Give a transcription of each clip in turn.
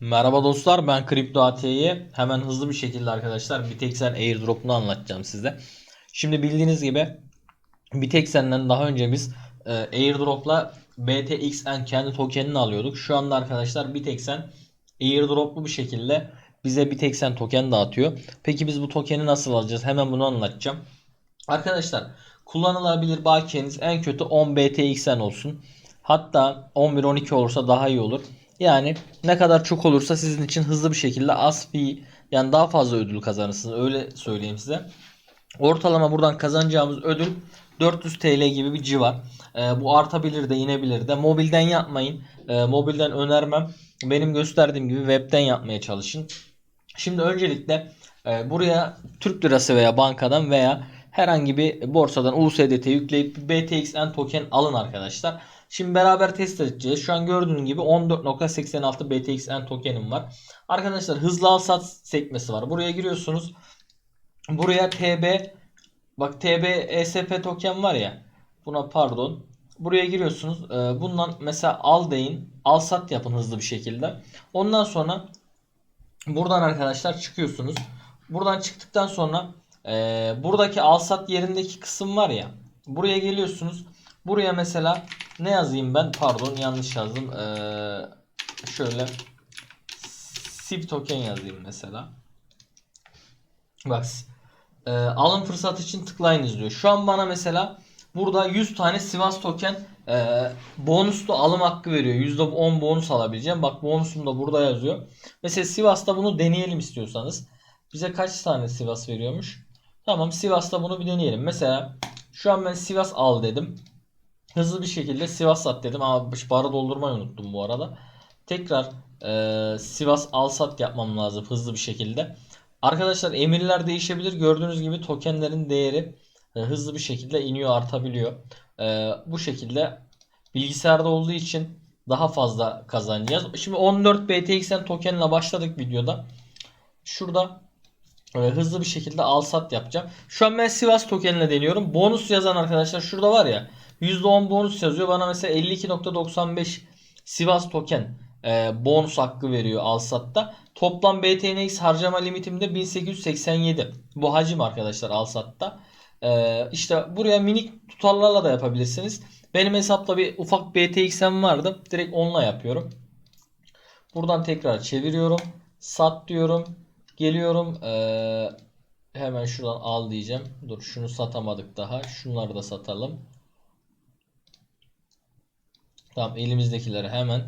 Merhaba dostlar ben Kripto AT'yi hemen hızlı bir şekilde arkadaşlar Bitexen airdrop'unu anlatacağım size. Şimdi bildiğiniz gibi Bitexen'den daha önce biz e, airdrop'la BTXN kendi tokenini alıyorduk. Şu anda arkadaşlar Bitexen airdrop'lu bir şekilde bize Bitexen token dağıtıyor. Peki biz bu tokeni nasıl alacağız? Hemen bunu anlatacağım. Arkadaşlar kullanılabilir bakiyeniz en kötü 10 BTXN olsun. Hatta 11-12 olursa daha iyi olur. Yani ne kadar çok olursa sizin için hızlı bir şekilde az fee yani daha fazla ödül kazanırsınız. Öyle söyleyeyim size. Ortalama buradan kazanacağımız ödül 400 TL gibi bir civar. Ee, bu artabilir de inebilir de. Mobilden yapmayın. Ee, mobilden önermem. Benim gösterdiğim gibi webten yapmaya çalışın. Şimdi öncelikle e, buraya Türk lirası veya bankadan veya herhangi bir borsadan USDT yükleyip bir BTXN token alın arkadaşlar. Şimdi beraber test edeceğiz. Şu an gördüğünüz gibi 14.86 BTXN tokenim var. Arkadaşlar hızlı al sat sekmesi var. Buraya giriyorsunuz. Buraya TB bak TB ESP token var ya. Buna pardon. Buraya giriyorsunuz. Ee, Bundan mesela al deyin. Al sat yapın hızlı bir şekilde. Ondan sonra buradan arkadaşlar çıkıyorsunuz. Buradan çıktıktan sonra ee, buradaki al sat yerindeki kısım var ya. Buraya geliyorsunuz. Buraya mesela ne yazayım ben? Pardon yanlış yazdım. Ee, şöyle SIP token yazayım mesela. Bak e, alım fırsatı için tıklayınız diyor. Şu an bana mesela burada 100 tane Sivas token e, bonuslu alım hakkı veriyor. %10 bonus alabileceğim. Bak bonusum da burada yazıyor. Mesela Sivas'ta bunu deneyelim istiyorsanız. Bize kaç tane Sivas veriyormuş? Tamam Sivas'ta bunu bir deneyelim. Mesela şu an ben Sivas al dedim. Hızlı bir şekilde Sivas sat dedim ama para doldurmayı unuttum bu arada. Tekrar e, Sivas al sat yapmam lazım hızlı bir şekilde. Arkadaşlar emirler değişebilir. Gördüğünüz gibi tokenlerin değeri e, hızlı bir şekilde iniyor artabiliyor. E, bu şekilde bilgisayarda olduğu için daha fazla kazanacağız. Şimdi 14 BTXN tokenle başladık videoda. Şurada e, hızlı bir şekilde al sat yapacağım. Şu an ben Sivas tokenle deniyorum. Bonus yazan arkadaşlar şurada var ya. %10 bonus yazıyor. Bana mesela 52.95 Sivas token e, bonus hakkı veriyor Alsat'ta. Toplam BTNX harcama limitim de 1887. Bu hacim arkadaşlar Alsat'ta. E, işte buraya minik tutarlarla da yapabilirsiniz. Benim hesapta bir ufak BTX'm vardı. Direkt onunla yapıyorum. Buradan tekrar çeviriyorum. Sat diyorum. Geliyorum. E, hemen şuradan al diyeceğim. Dur şunu satamadık daha. Şunları da satalım. Tamam elimizdekileri hemen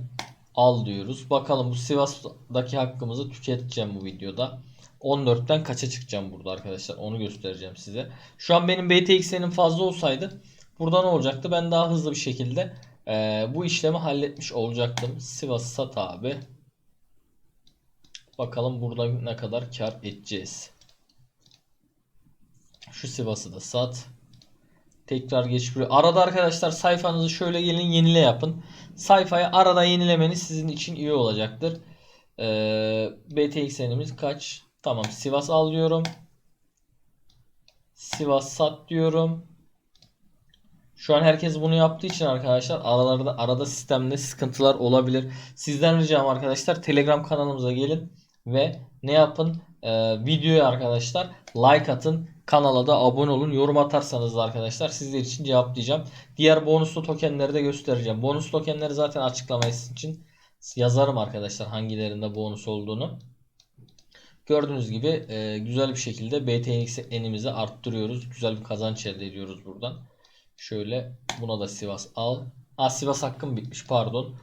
al diyoruz. Bakalım bu Sivas'daki hakkımızı tüketeceğim bu videoda. 14'ten kaça çıkacağım burada arkadaşlar onu göstereceğim size. Şu an benim BTX'nin fazla olsaydı burada ne olacaktı? Ben daha hızlı bir şekilde e, bu işlemi halletmiş olacaktım. Sivas sat abi. Bakalım burada ne kadar kar edeceğiz. Şu Sivas'ı da sat. Tekrar geç buraya. Arada arkadaşlar sayfanızı şöyle gelin yenile yapın. Sayfayı arada yenilemeniz sizin için iyi olacaktır. Ee, BTX'imiz kaç? Tamam Sivas al diyorum. Sivas sat diyorum. Şu an herkes bunu yaptığı için arkadaşlar aralarda arada sistemde sıkıntılar olabilir. Sizden ricam arkadaşlar Telegram kanalımıza gelin ve ne yapın? Ee, videoya arkadaşlar like atın. Kanala da abone olun. Yorum atarsanız da arkadaşlar sizler için cevaplayacağım. Diğer bonuslu tokenleri de göstereceğim. Bonus tokenleri zaten açıklaması için yazarım arkadaşlar hangilerinde bonus olduğunu. Gördüğünüz gibi e, güzel bir şekilde BTX enimizi arttırıyoruz. Güzel bir kazanç elde ediyoruz buradan. Şöyle buna da Sivas al. Aa Sivas hakkım bitmiş pardon.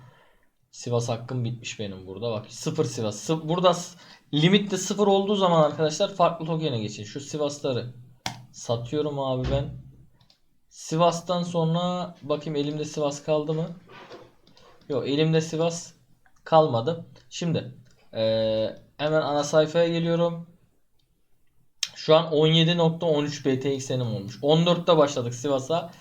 Sivas hakkım bitmiş benim burada. Bak 0 Sivas. Burada s- limit de 0 olduğu zaman arkadaşlar farklı token'e geçin. Şu Sivas'ları satıyorum abi ben. Sivas'tan sonra bakayım elimde Sivas kaldı mı? Yok elimde Sivas kalmadı. Şimdi eee, hemen ana sayfaya geliyorum. Şu an 17.13 BTX'nim olmuş. 14'te başladık Sivas'a.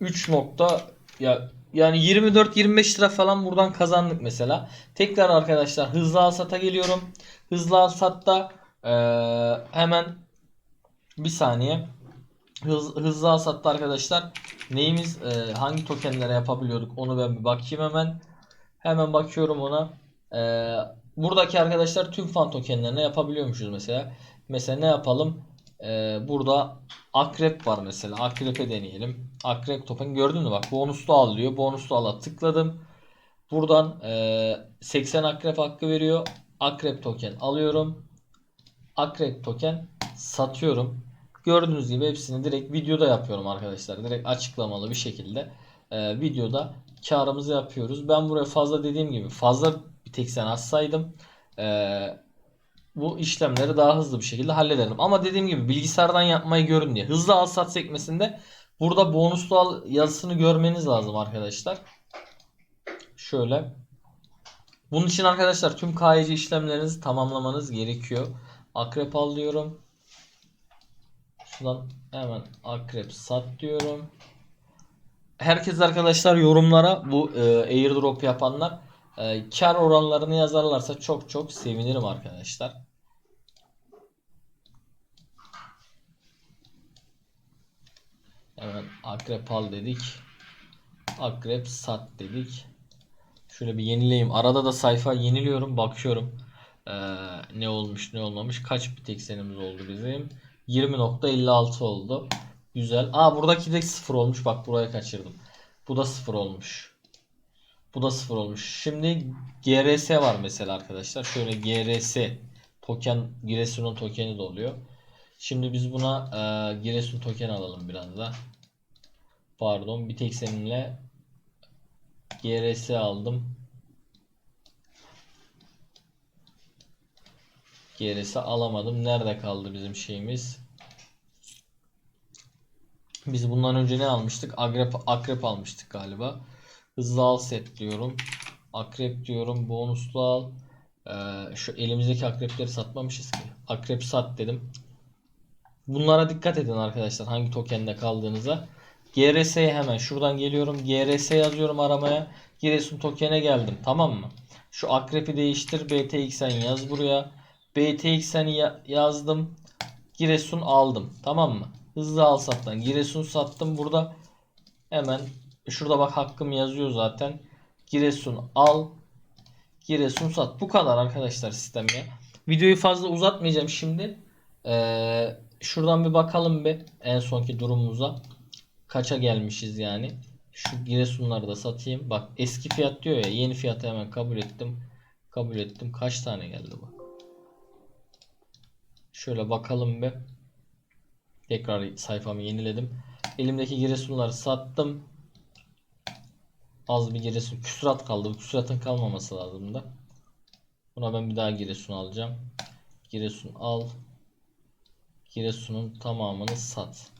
3 nokta ya yani 24-25 lira falan buradan kazandık mesela. Tekrar arkadaşlar hızlı al sata geliyorum. Hızlı al satta eee, hemen bir saniye. Hız, hızlı al satta arkadaşlar neyimiz eee, hangi tokenlere yapabiliyorduk onu ben bir bakayım hemen. Hemen bakıyorum ona. Eee buradaki arkadaşlar tüm fan tokenlerine yapabiliyormuşuz mesela. Mesela ne yapalım? Ee, burada akrep var mesela. Akrepe deneyelim. Akrep token gördün mü bak bonuslu al diyor. Bonuslu ala tıkladım. Buradan e, 80 akrep hakkı veriyor. Akrep token alıyorum. Akrep token satıyorum. Gördüğünüz gibi hepsini direkt videoda yapıyorum arkadaşlar. Direkt açıklamalı bir şekilde e, videoda karımızı yapıyoruz. Ben buraya fazla dediğim gibi fazla bir tek sen açsaydım e, bu işlemleri daha hızlı bir şekilde hallederim. Ama dediğim gibi bilgisayardan yapmayı görün diye. Hızlı al sat sekmesinde burada bonuslu al yazısını görmeniz lazım arkadaşlar. Şöyle. Bunun için arkadaşlar tüm KYC işlemlerinizi tamamlamanız gerekiyor. Akrep al diyorum. Şuradan hemen akrep sat diyorum. Herkes arkadaşlar yorumlara bu e, airdrop yapanlar e, kar oranlarını yazarlarsa çok çok sevinirim arkadaşlar. Hemen akrep al dedik. Akrep sat dedik. Şöyle bir yenileyim. Arada da sayfa yeniliyorum. Bakıyorum. Ee, ne olmuş ne olmamış. Kaç bir teksenimiz oldu bizim? 20.56 oldu. Güzel. Aa buradaki de 0 olmuş. Bak buraya kaçırdım. Bu da 0 olmuş. Bu da 0 olmuş. Şimdi GRS var mesela arkadaşlar. Şöyle GRS token Giresun'un tokeni de oluyor. Şimdi biz buna e, Giresun token alalım biraz da. Pardon bir tek seninle GRS aldım. GRS alamadım. Nerede kaldı bizim şeyimiz? Biz bundan önce ne almıştık? Akrep, akrep almıştık galiba. Hızlı al set diyorum. Akrep diyorum. Bonuslu al. Ee, şu elimizdeki akrepleri satmamışız ki. Akrep sat dedim. Bunlara dikkat edin arkadaşlar. Hangi tokende kaldığınıza. GRS'ye hemen şuradan geliyorum. GRS yazıyorum aramaya. Giresun tokene geldim. Tamam mı? Şu akrepi değiştir. BTXN yaz buraya. BTXN'i ya- yazdım. Giresun aldım. Tamam mı? Hızlı al sattan. Giresun sattım. Burada hemen şurada bak hakkım yazıyor zaten. Giresun al. Giresun sat. Bu kadar arkadaşlar sistem ya. Videoyu fazla uzatmayacağım şimdi. Ee, şuradan bir bakalım bir en sonki durumumuza. Kaça gelmişiz yani. Şu Giresunları da satayım. Bak eski fiyat diyor ya. Yeni fiyatı hemen kabul ettim. Kabul ettim. Kaç tane geldi bu? Şöyle bakalım bir. Tekrar sayfamı yeniledim. Elimdeki Giresunları sattım. Az bir Giresun. Küsurat kaldı. Bu küsuratın kalmaması lazım da. Buna ben bir daha Giresun alacağım. Giresun al. Giresun'un tamamını sat.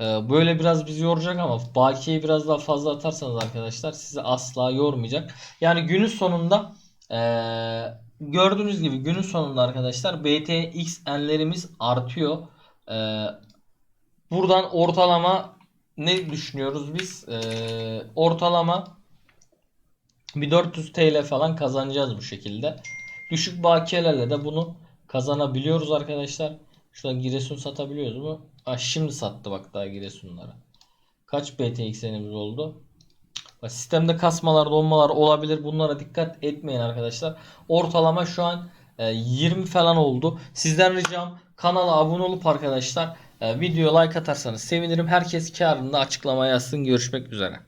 Ee, böyle biraz bizi yoracak ama bakiyeyi biraz daha fazla atarsanız arkadaşlar sizi asla yormayacak. Yani günün sonunda ee, gördüğünüz gibi günün sonunda arkadaşlar BTXN'lerimiz artıyor. Ee, buradan ortalama ne düşünüyoruz biz? Ee, ortalama bir 400 TL falan kazanacağız bu şekilde. Düşük bakiyelerle de bunu kazanabiliyoruz arkadaşlar. Şuradan Giresun satabiliyoruz mu? Aa, şimdi sattı bak daha Giresunlara. Kaç BTX'imiz oldu? Sistemde kasmalar, donmalar olabilir. Bunlara dikkat etmeyin arkadaşlar. Ortalama şu an e, 20 falan oldu. Sizden ricam kanala abone olup arkadaşlar e, videoya like atarsanız sevinirim. Herkes karını açıklamaya yazsın. Görüşmek üzere.